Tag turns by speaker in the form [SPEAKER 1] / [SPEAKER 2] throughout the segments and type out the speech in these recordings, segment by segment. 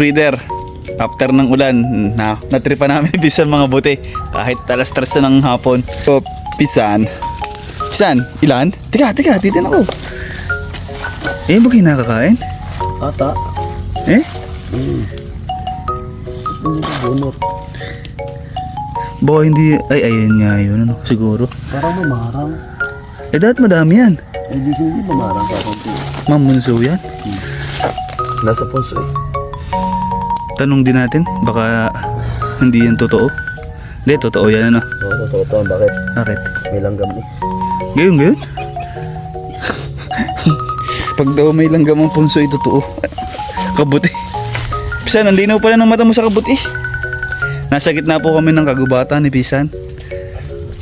[SPEAKER 1] breeder, after ng ulan, na natripa namin pisan mga buti. Kahit alas tres na ng hapon. So, pisan. Pisan, ilan? Tika, tika, titin ako. Eh, ba kinakakain?
[SPEAKER 2] Ata.
[SPEAKER 1] Eh?
[SPEAKER 2] Hmm. Ko bunot.
[SPEAKER 1] Baka hindi, ay, ayun nga yun, ano, siguro.
[SPEAKER 2] Parang mamarang.
[SPEAKER 1] Eh, dapat madami yan.
[SPEAKER 2] Eh, di hindi mamarang pa konti.
[SPEAKER 1] Mamunso yan.
[SPEAKER 2] Nasa punso eh.
[SPEAKER 1] Tanong din natin, baka hindi yan totoo. Hindi, totoo yan, ano.
[SPEAKER 2] Oo, totoo to. Bakit?
[SPEAKER 1] Bakit?
[SPEAKER 2] May langgam eh.
[SPEAKER 1] Ngayon, ngayon? Pag daw may langgam ang punso, ito totoo. Kabuti. Pisan, ang linaw pala ng mata mo sa kabuti. Nasa gitna po kami ng kagubatan ni Pisan.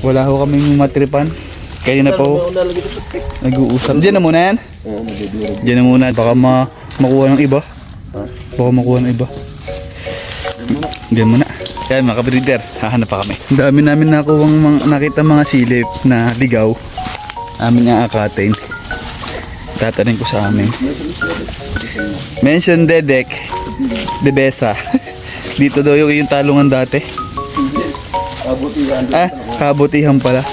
[SPEAKER 1] Wala ho kaming matripan. Kaya na po nag-uusap. Diyan na muna yan.
[SPEAKER 2] Oo.
[SPEAKER 1] Diyan na muna. Baka ma makuha ng iba. Baka makuha ng iba. Diyan muna. Yan mga kabreeder, hahanap pa kami. Ang dami namin nakuha mga, nakita mga silip na ligaw. Amin nga akatin. Tatanin ko sa amin. Mention Dedek, Debesa. Dito daw yung, yung talungan dati.
[SPEAKER 2] Kabutihan.
[SPEAKER 1] Ah, kabutihan pala.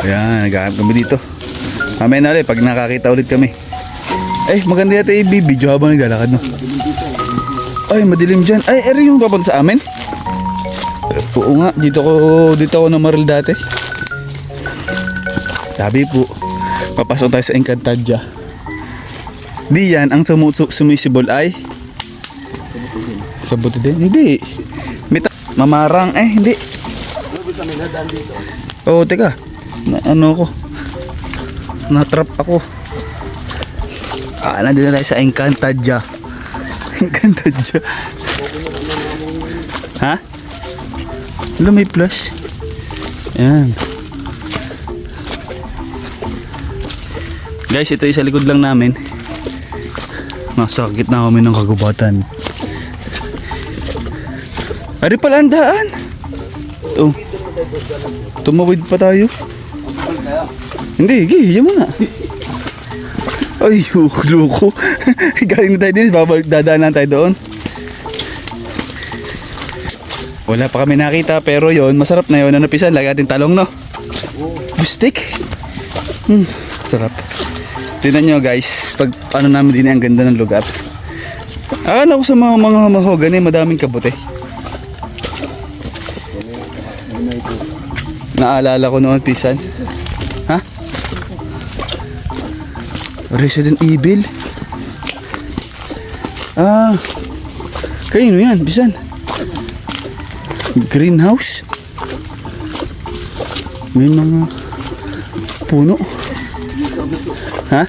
[SPEAKER 1] Ayan, naghahanap kami dito. Mamaya na ulit, pag nakakita ulit kami. Eh, maganda yata i-video habang naglalakad, no? Ay, madilim dyan. Ay, eri yung papunta sa amin? Oo nga, dito ko, dito ako namaril dati. Sabi po, papasok tayo sa Encantadia. Di yan, ang sumu- sumisibol ay... Kabuti din? Hindi. May ta- mamarang, eh, hindi. Oo, oh, teka. Na, ano ako? Natrap ako. Ah, nandito na tayo sa Encantadia. Encantadia. ha? Wala, may flash. Ayan. Guys, ito yung sa likod lang namin. Nasa gitna kami ng kagubatan. Ari pala ang daan. Oh. Tumawid pa tayo. Hindi, gi, yan muna. Ay, loko. Galing na tayo din, babalik, dadaan lang tayo doon. Wala pa kami nakita, pero yon masarap na yon Ano pisan, lagi ating talong, no? Bistik. Hmm, sarap. Tingnan nyo guys, pag ano namin din ang ganda ng lugar. Akala ko sa mga mga mahogany, madaming kabuti. Naalala ko noon, pisan. Resident Evil? Ah, kanino yan, pisan? Greenhouse? May mga puno. Ha?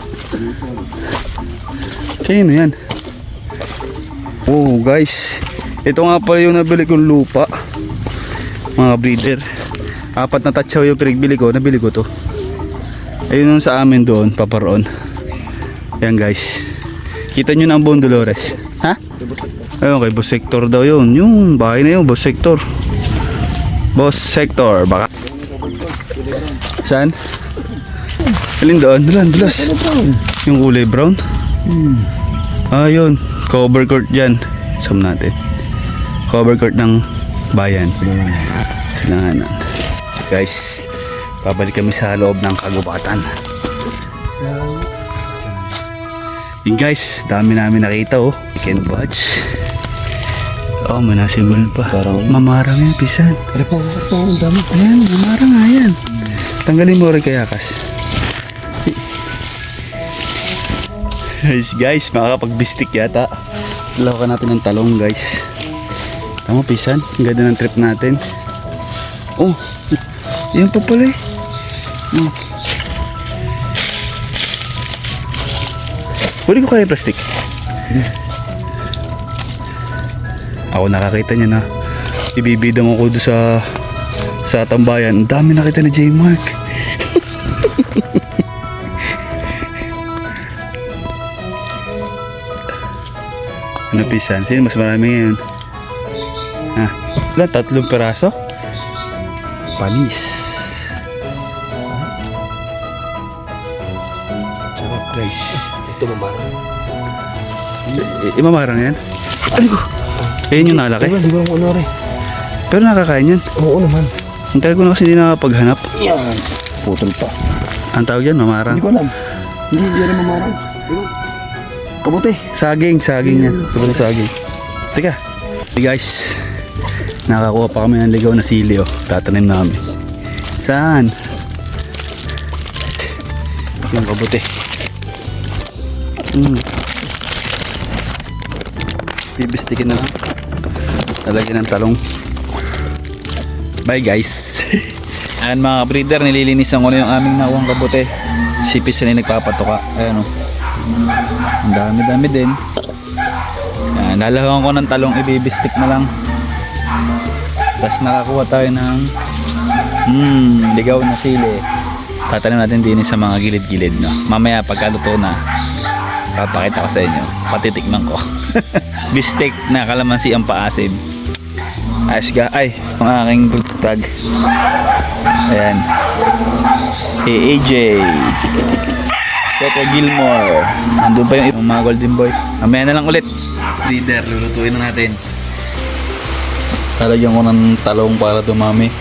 [SPEAKER 1] Kanino yan? Oh guys, ito nga pala yung nabili kong lupa. Mga breeder. Apat na tatsaw yung pinagbili ko, nabili ko to. Ayun yung sa amin doon, paparoon. Yan guys. Kita nyo na ang buong Dolores. Ha? Ayun, kay Boss Sector daw yun. Yung bahay na yun, Boss Sector. Boss Sector, baka. Saan? Alin doon? Dulan, dulas. Yung kulay brown? Ah, yun. Cover court dyan. Sum natin. Cover court ng bayan. Sinanganan. Guys, babalik kami sa loob ng kagubatan. Yun guys, dami namin nakita oh. Chicken budge. Oh, may nasimul pa.
[SPEAKER 2] Parang-
[SPEAKER 1] Mamarang yan, pisan.
[SPEAKER 2] Kaya pa, pa, ang dami.
[SPEAKER 1] Ayan, mamarang nga yan. Tanggalin mo rin kaya kas. guys, guys, makakapagbistik yata. Lawakan natin ng talong, guys. Tama, pisan. Ang ganda ng trip natin. Oh, yan pa pala eh. Oh. Huli ko kaya yung plastic. Ako nakakita niya na ibibida mo ko doon sa sa tambayan. Ang dami nakita ni J. Mark. ano pisan? Sino mas marami ngayon? Ha? Ilan? Tatlong peraso? Panis. Sarap guys.
[SPEAKER 2] Ito mamarang.
[SPEAKER 1] I- imamarang yan? Ano ko? Ayun yung nalaki.
[SPEAKER 2] Diba, di ko ano rin.
[SPEAKER 1] Pero nakakain yan.
[SPEAKER 2] Oo naman.
[SPEAKER 1] Ang tagal ko na kasi hindi nakapaghanap.
[SPEAKER 2] Yan. Putol pa.
[SPEAKER 1] Ang tawag yan, mamarang.
[SPEAKER 2] Hindi ko alam. Hindi, hindi rin mamarang. Diba? Kabuti.
[SPEAKER 1] Saging, saging yan. Sobrang saging. Teka. Hey guys, nakakuha pa kami ng ligaw na sili oh. Tatanim namin. Saan? Yung kabuti. Mm. Bibistikin na lang. Lalagyan ng talong. Bye guys. Ayan mga breeder, nililinisan ko na yung aming nakuhang kabuti. Sipis na yung nagpapatuka. Ayan oh. Ang dami-dami din. Yan, lalahawan ko ng talong ibibistik na lang. Tapos nakakuha tayo ng hmm, ligaw na sili. Tatanim natin din sa mga gilid-gilid. No? Mamaya pagkaluto na, papakita ko sa inyo. Patitikman ko. Bistek na kalamansi ang paasim. Ayos ga. Ay, ang aking good stag. Ayan. AAJ. Coco Gilmore. Nandun pa yung, yung mga golden boy. Mamaya na lang ulit. Leader, lulutuin na natin. Lalagyan ko ng talong para dumami.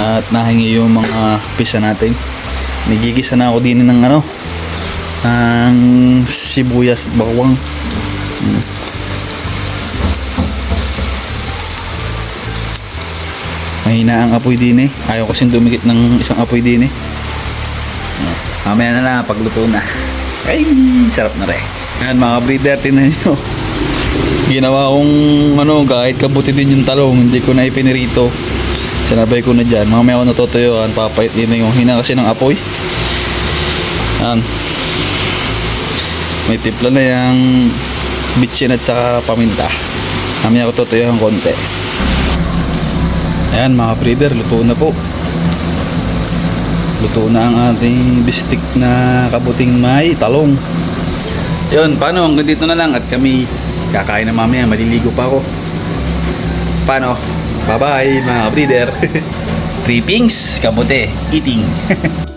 [SPEAKER 1] At nahingi yung mga pisa natin. Nagigisa na ako din ng ano, ng sibuyas at bawang. Mahina ang apoy din eh. Ayaw kasing dumikit ng isang apoy din eh. Mamaya na lang, pagluto na. Ay, sarap na rin. Yan mga breeder, tinan nyo. Ginawa kong ano, kahit kabuti din yung talong, hindi ko na ipinirito. Sinabay ko na dyan. Mamaya ako natutuyuan, papait din na yung hina kasi ng apoy. Yan. May tipla na yung bitchin at saka paminta. Mamaya ako tutuyuan konti. Ayan mga breeder, luto na po. Luto na ang ating bistik na kabuting may talong. Yun, paano? Hanggang dito na lang at kami kakain na mamaya. Maliligo pa ako. Paano? Bye-bye mga breeder. Trippings, kamote, eating.